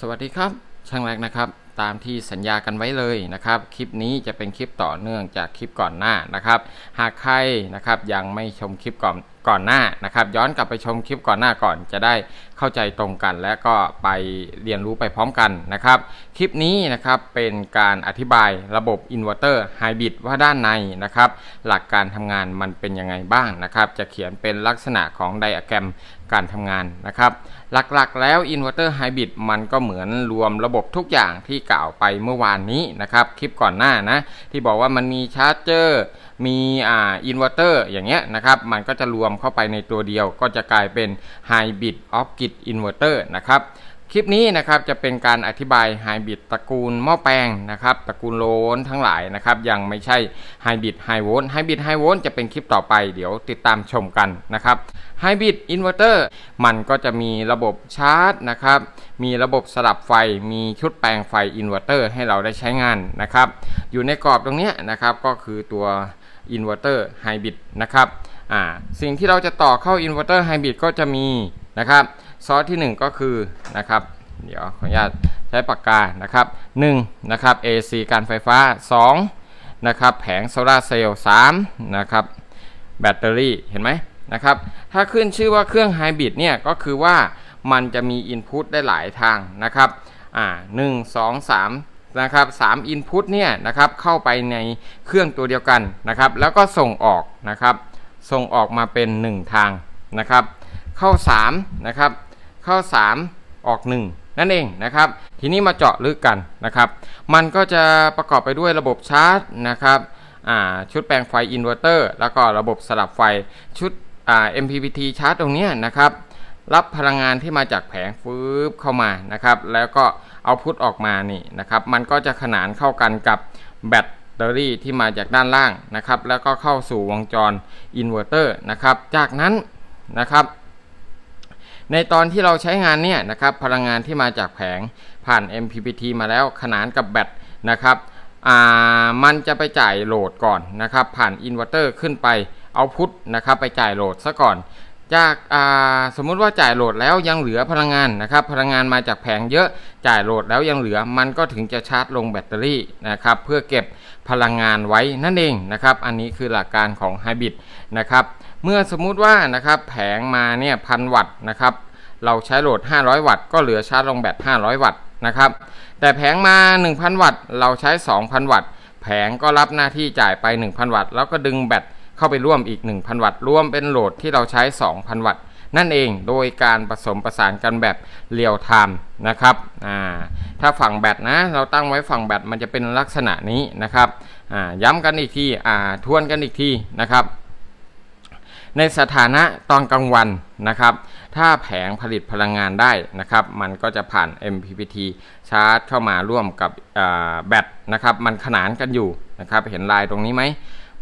สวัสดีครับ ช่างแรกนะครับ ตามที่สัญญากันไว้เลยนะครับ คลิปนี้จะเป็นคลิปต่อเนื่องจากคลิปก่อนหน้านะครับ หากใครนะครับยังไม่ชมคลิปก่อนก่อนหน้านะครับ ย้อนกลับไปชมคลิปก่อนหน้าก่อนจะได้เข้าใจตรงกัน และก็ไปเรียนรู้ไปพร้อมกันนะครับ คลิปนี้นะครับเป็นการอธิบายระบบอินเวอร์เตอร์ไฮบริดว่าด้านในนะครับ หลักการทำงานมันเป็นยังไงบ้างนะครับ จะเขียนเป็นลักษณะของไดอะแกรมการทำงานนะครับ หลักๆแล้วอินเวอร์เตอร์ไฮบริดมันก็เหมือนรวมระบบทุกอย่างที่กล่าวไปเมื่อวานนี้นะครับคลิปก่อนหน้านะที่บอกว่ามันมีชาร์จเจอร์มีอ่าอินเวอร์เตอร์อย่างเงี้ยนะครับมันก็จะรวมเข้าไปในตัวเดียวก็จะกลายเป็นไฮบริดออฟกิดอินเวอร์เตอร์นะครับ คลิปนี้นะครับจะเป็นการอธิบายไฮบริดตระกูลหม้อแปลงนะครับตระกูลโลนทั้งหลายนะครับยังไม่ใช่ไฮบริดไฮโวลต์ไฮบริดไฮโวลต์จะเป็นคลิปต่อไปเดี๋ยวติดตามชมกันนะครับไฮบริดอินเวอร์เตอร์มันก็จะมีระบบชาร์จนะครับมีระบบสลับไฟ มีชุดแปลงไฟอินเวอร์เตอร์ให้เราได้ใช้งานนะครับอยู่ในกรอบตรงนี้นะครับก็คือตัวอินเวอร์เตอร์ไฮบริดนะครับสิ่งที่เราจะต่อเข้าอินเวอร์เตอร์ไฮบริดก็จะมีนะครับ ซอสที่ 1 ก็คือนะครับเดี๋ยวขออนุญาตใช้ปากกานะครับ1นะครับ AC การไฟฟ้า2นะครับแผงโซลาเซลล์3นะครับแบตเตอรี่เห็นไหมนะครับถ้าขึ้นชื่อว่าเครื่องไฮบริดเนี่ยก็คือว่ามันจะมีอินพุตได้หลายทางนะครับอ่าหนึ่งสองสามนะครับสามอินพุตเนี่ยนะครับเข้าไปในเครื่องตัวเดียวกันนะครับแล้วก็ส่งออกนะครับส่งออกมาเป็น 1 ทางนะครับเข้า3นะครับ เข้า 3 ออก 1 นั่นเองนะครับ ทีนี้มาเจาะลึกกันนะครับ มันก็จะประกอบไปด้วยระบบชาร์จนะครับชุดแปลงไฟอินเวอร์เตอร์แล้วก็ระบบสลับไฟชุด MPPT ชาร์จตรงนี้นะครับ รับพลังงานที่มาจากแผงฟืบเข้ามานะครับ แล้วก็เอาพุทออกมานี่นะครับ มันก็จะขนานเข้ากันกับแบตเตอรี่ที่มาจากด้านล่างนะครับ แล้วก็เข้าสู่วงจรอินเวอร์เตอร์นะครับ จากนั้นนะครับ ในตอนที่เราใช้งานเนี่ยนะครับพลังงานที่มาจากแผงผ่าน MPPT มาแล้วขนานกับแบตนะครับอ่ามันจะไปจ่ายโหลดก่อนนะครับผ่านอินเวอร์เตอร์ขึ้นไปเอาพุทนะครับไปจ่ายโหลดซะก่อน จากสมมุติว่าจ่ายโหลดแล้วยังเหลือพลังงานนะครับ พลังงานมาจากแผงเยอะจ่ายโหลดแล้วยังเหลือมันก็ถึงจะชาร์จลงแบตเตอรี่นะครับเพื่อเก็บพลังงานไว้นั่นเองนะครับอันนี้คือหลักการของไฮบริดนะครับเมื่อสมมุติว่านะครับแผงมาเนี่ยพันวัตต์นะครับเราใช้โหลด 500 วัตต์ก็เหลือชาร์จลงแบต500 วัตต์นะครับแต่แผงมา 1,000 วัตต์เราใช้ 2,000 วัตต์แผงก็รับหน้าที่จ่ายไป 1,000 วัตต์แล้วก็ดึงแบต เข้าไปร่วมอีก 1,000 วัตต์รวมเป็นโหลดที่เราใช้ 2,000 วัตต์นั่นเองโดยการผสมประสานกันแบบเรียลไทม์นะครับถ้าฝั่งแบตนะเราตั้งไว้ฝั่งแบตมันจะเป็นลักษณะนี้นะครับย้ำกันอีกทีทวนกันอีกทีนะครับในสถานะตอนกลางวันนะครับ ถ้าแผงผลิตพลังงานได้นะครับ มันก็จะผ่าน MPPT ชาร์จเข้ามาร่วมกับแบตนะครับ มันขนานกันอยู่นะครับ เห็นลายตรงนี้ไหม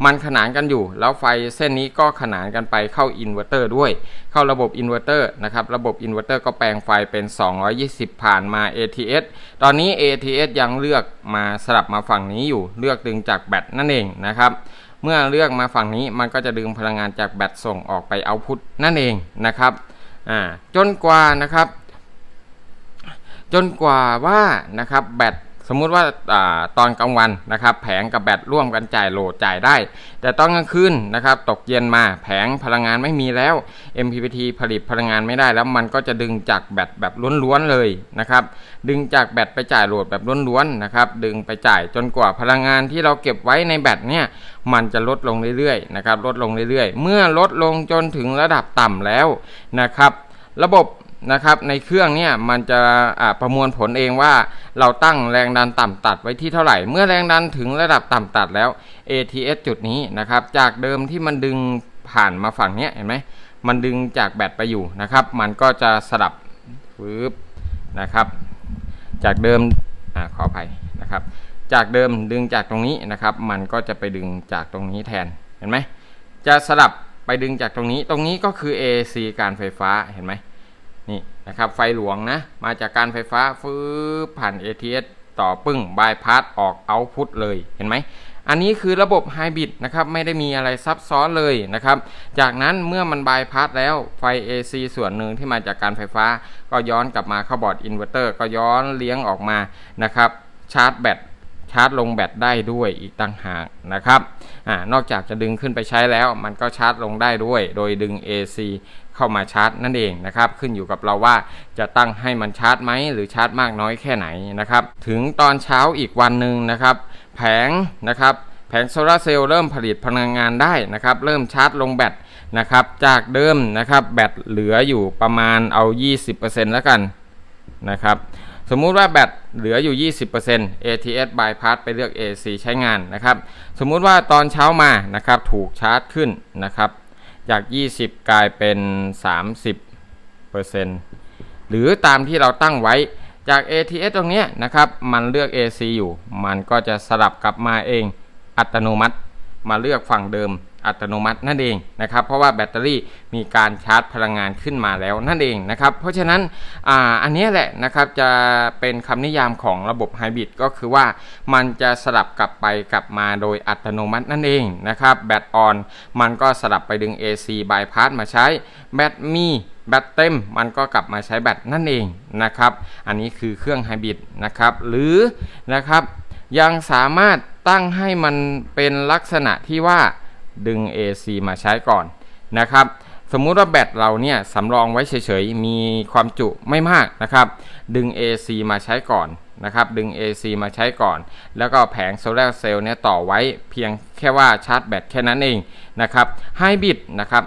มันขนานกันอยู่ แล้วไฟเส้นนี้ก็ขนานกันไปเข้าอินเวอร์เตอร์ด้วย เข้าระบบอินเวอร์เตอร์นะครับ ระบบอินเวอร์เตอร์ก็แปลงไฟเป็น 220 ผ่านมา ATS ตอนนี้ ATS ยังเลือกมาสลับมาฝั่งนี้อยู่ เลือกดึงจากแบตนั่นเองนะครับเมื่อเลือกมาฝั่งนี้มันก็จะดึงพลังงานจากแบตส่งออกไปเอาพุทนั่นเองนะครับอ่าจนกว่านะครับ จนกว่าว่านะครับแบต มมุติว่าอตอนกลางวันนะครับแผงกับแบตร่วมกันจ่ายโหลดจ่ายได้ แต่ตอนกลางคืนนะครับตกเย็นมาแผงพลังงานไม่มีแล้ว MPPT ผลิตพลังงานไม่ได้แล้วมันก็จะดึงจากแบตแบบล้วนๆเลยนะครับดึงจากแบตไปจ่ายโหลดแบบล้วนๆนะครับดึงไปจ่ายจนกว่าพลังงานที่เราเก็บไว้ในแบตเนี่ยมันจะลดลงเรื่อยๆนะครับลดลงเรื่อยๆ เมื่อลดลงจนถึงระดับต่ำแล้วนะครับระบบ นะครับในเครื่องเนี่ยมันจะอ่าประมวลผลเองว่าเราตั้งแรงดันต่ำตัดไว้ที่เท่าไหร่ เมื่อแรงดันถึงระดับต่ำตัดแล้ว ATS จุดนี้นะครับจากเดิมที่มันดึงผ่านมาฝั่งเนี้ยเห็นไหมมันดึงจากแบตไปอยู่นะครับ มันก็จะสลับฟืบนะครับ จากเดิมอขออภัยนะครับ จากเดิมดึงจากตรงนี้นะครับ มันก็จะไปดึงจากตรงนี้แทนเห็นไหมจะสลับไปดึงจากตรงนี้ตรงนี้ก็คือ AC การไฟฟ้าเห็นไหม นี่นะครับไฟหลวงนะ มาจากการไฟฟ้าฟื้ผ่าน ATS ต่อปึ้งบายพาสออกเอาพุทเลยเห็นไหมอันนี้คือระบบไฮบริดนะครับไม่ได้มีอะไรซับซ้อนเลยนะครับ จากนั้นเมื่อมันบายพาสแล้วไฟ AC ส่วนหนึ่งที่มาจากการไฟฟ้า ก็ย้อนกลับมาเข้าบอร์ดอินเวอร์เตอร์ก็ย้อนเลี้ยงออกมานะครับชาร์จแบตชาร์จลงแบตได้ด้วยอีกต่างหากนะครับอนอกจากจะดึงขึ้นไปใช้แล้ว มันก็ชาร์จลงได้ด้วย โดยดึง AC เข้ามาชาร์จนั่นเองนะครับ ขึ้นอยู่กับเราว่าจะตั้งให้มันชาร์จไหมหรือชาร์จมากน้อยแค่ไหนนะครับ ถึงตอนเช้าอีกวันหนึ่งนะครับ แผงนะครับแผงโซลาร์เซลล์เริ่มผลิตพลังงานได้นะครับ เริ่มชาร์จลงแบตนะครับ จากเดิมนะครับแบตเหลืออยู่ประมาณเอา 20%แล้วกันนะครับ สมมุติว่าแบตเหลืออยู่ 20% ATS bypass ไปเลือก AC ใช้งานนะครับ สมมุติว่าตอนเช้ามานะครับถูกชาร์จขึ้นนะครับ จาก 20 กลายเป็น 30%หรือตามที่เราตั้งไว้จาก ATS ตรงนี้นะครับ มันเลือก AC อยู่ มันก็จะสลับกลับมาเองอัตโนมัติ มาเลือกฝั่งเดิม อัตโนมัตินั่นเองนะครับเพราะว่าแบตเตอรี่มีการชาร์จพลังงานขึ้นมาแล้วนั่นเองนะครับเพราะฉะนั้นอ่าอันนี้แหละนะครับจะเป็นคำนิยามของระบบไฮบริดก็คือว่ามันจะสลับกลับไปกลับมาโดยอัตโนมัตินั่นเองนะครับแบตออนมันก็สลับไปดึง AC bypass มาใช้แบตมีแบตเต็มมันก็กลับมาใช้แบตนั่นเองนะครับอันนี้คือเครื่องไฮบริดนะครับหรือนะครับยังสามารถตั้งให้มันเป็นลักษณะที่ว่า ดึง AC มาใช้ก่อนนะครับ สมมุติว่าแบตเราเนี่ยสำรองไว้เฉยๆ มีความจุไม่มากนะครับ ดึง AC มาใช้ก่อนนะครับ ดึง AC มาใช้ก่อน แล้วก็แผงโซลาร์เซลล์เนี่ยต่อไว้เพียงแค่ว่าชาร์จแบตแค่นั้นเองนะครับไฮบริดนะครับ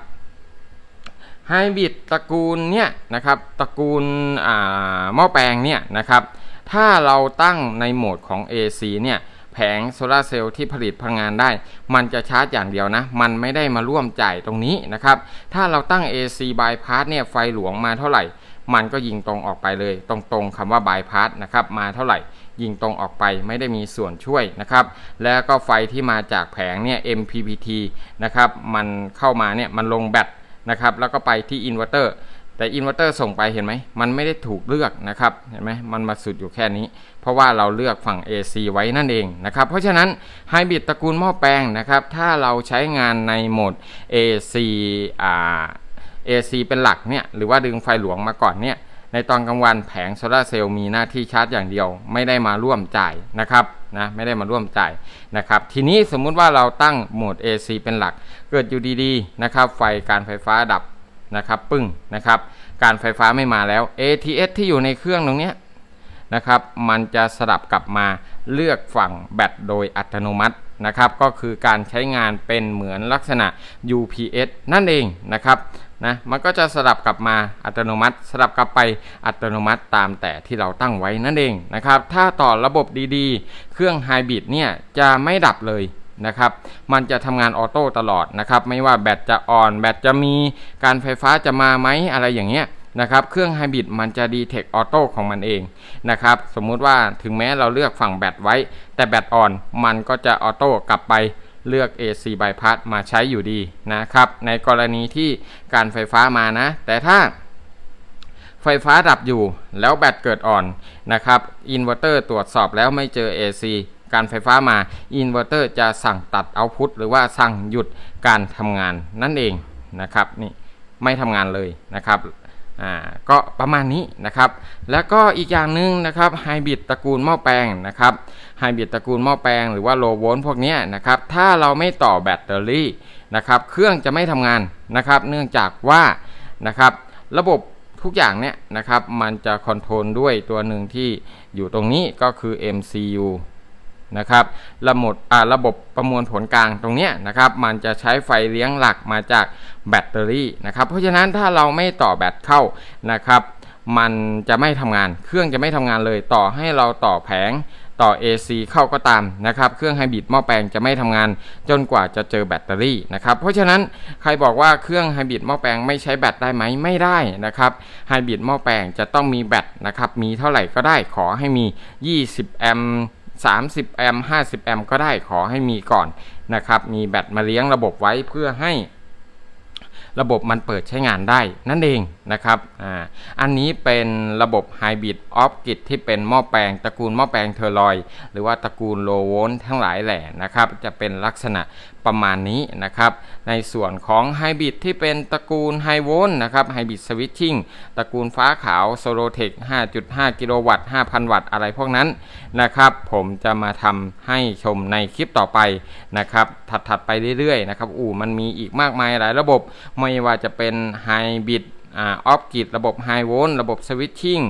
ไฮบริดตระกูลเนี่ยนะครับตระกูลอ่าหม้อแปลงเนี่ยนะครับถ้าเราตั้งในโหมดของ AC เนี่ย แผงโซลาร์เซลล์ที่ผลิตพลังงานได้ มันจะชาร์จอย่างเดียวนะ มันไม่ได้มาร่วมจ่ายตรงนี้นะครับ ถ้าเราตั้ง AC bypass เนี่ยไฟหลวงมาเท่าไหร่ มันก็ยิงตรงออกไปเลย ตรงๆคำว่า bypass นะครับมาเท่าไหร่ยิงตรงออกไปไม่ได้มีส่วนช่วยนะครับ แล้วก็ไฟที่มาจากแผงเนี่ย MPPT นะครับ มันเข้ามาเนี่ยมันลงแบตนะครับ แล้วก็ไปที่อินเวอร์เตอร์ แต่อินเวอร์เตอร์ส่งไปเห็นไหมมันไม่ได้ถูกเลือกนะครับเห็นไหมมันมาสุดอยู่แค่นี้ เพราะว่าเราเลือกฝั่ง AC ไว้นั่นเองนะครับเพราะฉะนั้นไฮบริดตระกูลหม้อแปลงนะครับถ้าเราใช้งานในโหมด AC อ่า AC เป็นหลักเนี่ยหรือว่าดึงไฟหลวงมาก่อนเนี่ยในตอนกลางวันแผงโซลาเซลล์มีหน้าที่ชาร์จอย่างเดียว ไม่ได้มาร่วมจ่ายนะครับนะไม่ได้มาร่วมจ่ายนะครับทีนี้สมมุติว่าเราตั้งโหมด AC เป็นหลัก เกิดอยู่ดีๆนะครับไฟการไฟฟ้าดับ นะครับปึ้งนะครับ การไฟฟ้าไม่มาแล้ว ATS ที่อยู่ในเครื่องตรงนี้นะครับ มันจะสลับกลับมาเลือกฝั่งแบตโดยอัตโนมัตินะครับ ก็คือการใช้งานเป็นเหมือนลักษณะ UPS นั่นเองนะครับนะมันก็จะสลับกลับมาอัตโนมัติ สลับกลับไปอัตโนมัติตามแต่ที่เราตั้งไว้นั่นเองนะครับ ถ้าต่อระบบดีๆ เครื่องไฮบริดเนี่ยจะไม่ดับเลย นะครับ มันจะทำงานออโต้ตลอดนะครับ ไม่ว่าแบตจะอ่อนแบตจะมีการไฟฟ้าจะมาไหมอะไรอย่างเงี้ยนะครับ เครื่องไฮบริดมันจะดีเทคออโต้ของมันเองนะครับ สมมุติว่าถึงแม้เราเลือกฝั่งแบตไว้ แต่แบตอ่อนมันก็จะออโต้กลับไปเลือก AC bypass มาใช้อยู่ดีนะครับ ในกรณีที่การไฟฟ้ามานะ แต่ถ้าไฟฟ้าดับอยู่แล้วแบตเกิดอ่อนนะครับ อินเวอร์เตอร์ตรวจสอบแล้วไม่เจอ AC การไฟฟ้ามาอินเวอร์เตอร์จะสั่งตัดเอาพุตหรือว่าสั่งหยุดการทำงานนั่นเองนะครับนี่ไม่ทำงานเลยนะครับอ่าก็ประมาณนี้นะครับ แล้วก็อีกอย่างหนึ่งนะครับไฮบริดตระกูลหม้อแปลงนะครับไฮบริดตระกูลหม้อแปลงหรือว่าโลโวลต์พวกนี้นะครับถ้าเราไม่ต่อแบตเตอรี่นะครับเครื่องจะไม่ทำงานนะครับ เนื่องจากว่านะครับระบบทุกอย่างเนี่ยนะครับมันจะคอนโทรลด้วยตัวหนึ่งที่อยู่ตรงนี้ก็คือ MCU นะครับระบบอ่าระบบประมวลผลกลางตรงนี้นะครับ มันจะใช้ไฟเลี้ยงหลักมาจากแบตเตอรี่นะครับ เพราะฉะนั้นถ้าเราไม่ต่อแบตเข้านะครับ มันจะไม่ทำงาน เครื่องจะไม่ทำงานเลย ต่อให้เราต่อแผงต่อ AC เข้าก็ตามนะครับ เครื่องไฮบริดหม้อแปลงจะไม่ทำงานจนกว่าจะเจอแบตเตอรี่นะครับ เพราะฉะนั้นใครบอกว่าเครื่องไฮบริดหม้อแปลงไม่ใช้แบตได้ไหมไม่ได้นะครับ ไฮบริดหม้อแปลงจะต้องมีแบตนะครับ มีเท่าไหร่ก็ได้ขอให้มี 20 แอมป์ 30 แอมป์ 50 แอมป์ก็ได้ขอให้มีก่อนนะครับ มีแบตมาเลี้ยงระบบไว้เพื่อให้ระบบมันเปิดใช้งานได้นั่นเอง นะครับอ่าอันนี้เป็นระบบไฮบริดออฟกิดที่เป็นหม้อแปลงตระกูลหม้อแปลงเทอร์ลอย หรือว่าตระกูลโลโวลต์ทั้งหลายแหล่นะครับจะเป็นลักษณะประมาณนี้นะครับ ในส่วนของไฮบริดที่เป็นตระกูลไฮโวลต์นะครับไฮบริดสวิตชิ่งตระกูลฟ้าขาวโซโลเทค5.5 กิโลวัตต์ 5,000 วัตต์ อะไรพวกนั้นนะครับ ผมจะมาทำให้ชมในคลิปต่อไปนะครับถัดๆไปเรื่อยๆนะครับ อู่มันมีอีกมากมายหลายระบบ ไม่ว่าจะเป็นไฮบริด อ่าออฟกิดระบบไฮโวลต์ระบบสวิตชิ่ง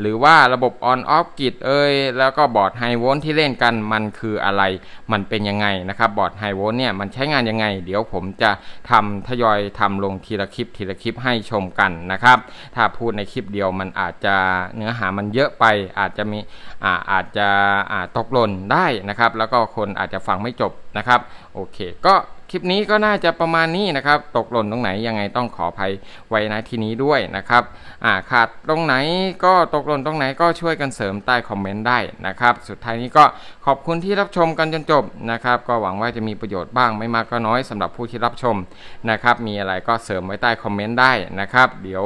หรือว่าระบบออนออฟกิดเอ้ยแล้วก็บอร์ดไฮโวลต์ที่เล่นกันมันคืออะไร มันเป็นยังไงนะครับบอร์ดไฮโวลต์เนี่ยมันใช้งานยังไง เดี๋ยวผมจะทำทยอยทำลงทีละคลิปทีละคลิปให้ชมกันนะครับ ถ้าพูดในคลิปเดียวมันอาจจะเนื้อหามันเยอะไปอาจจะมีอ่าอาจจะอ่าตกหล่นได้นะครับ แล้วก็คนอาจจะฟังไม่จบนะครับโอเคก็ คลิปนี้ก็น่าจะประมาณนี้นะครับ ตกหล่นตรงไหนยังไงต้องขออภัยไว้ณที่นี้ด้วยนะครับอ่าขาดตรงไหนก็ตกหล่นตรงไหนก็ช่วยกันเสริมใต้คอมเมนต์ได้นะครับ สุดท้ายนี้ก็ขอบคุณที่รับชมกันจนจบนะครับ ก็หวังว่าจะมีประโยชน์บ้างไม่มากก็น้อยสำหรับผู้ที่รับชมนะครับ มีอะไรก็เสริมไว้ใต้คอมเมนต์ได้นะครับ เดี๋ยว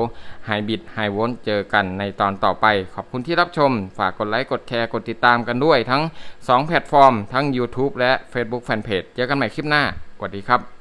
ไฮบิดไฮวอนเจอกันในตอนต่อไป ขอบคุณที่รับชม ฝากกดไลค์กดแชร์กดติดตามกันด้วย ทั้ง 2 แพลตฟอร์ม ทั้ง YouTube และ Facebook Fanpage เจอกันใหม่คลิปหน้า วัสดีครับ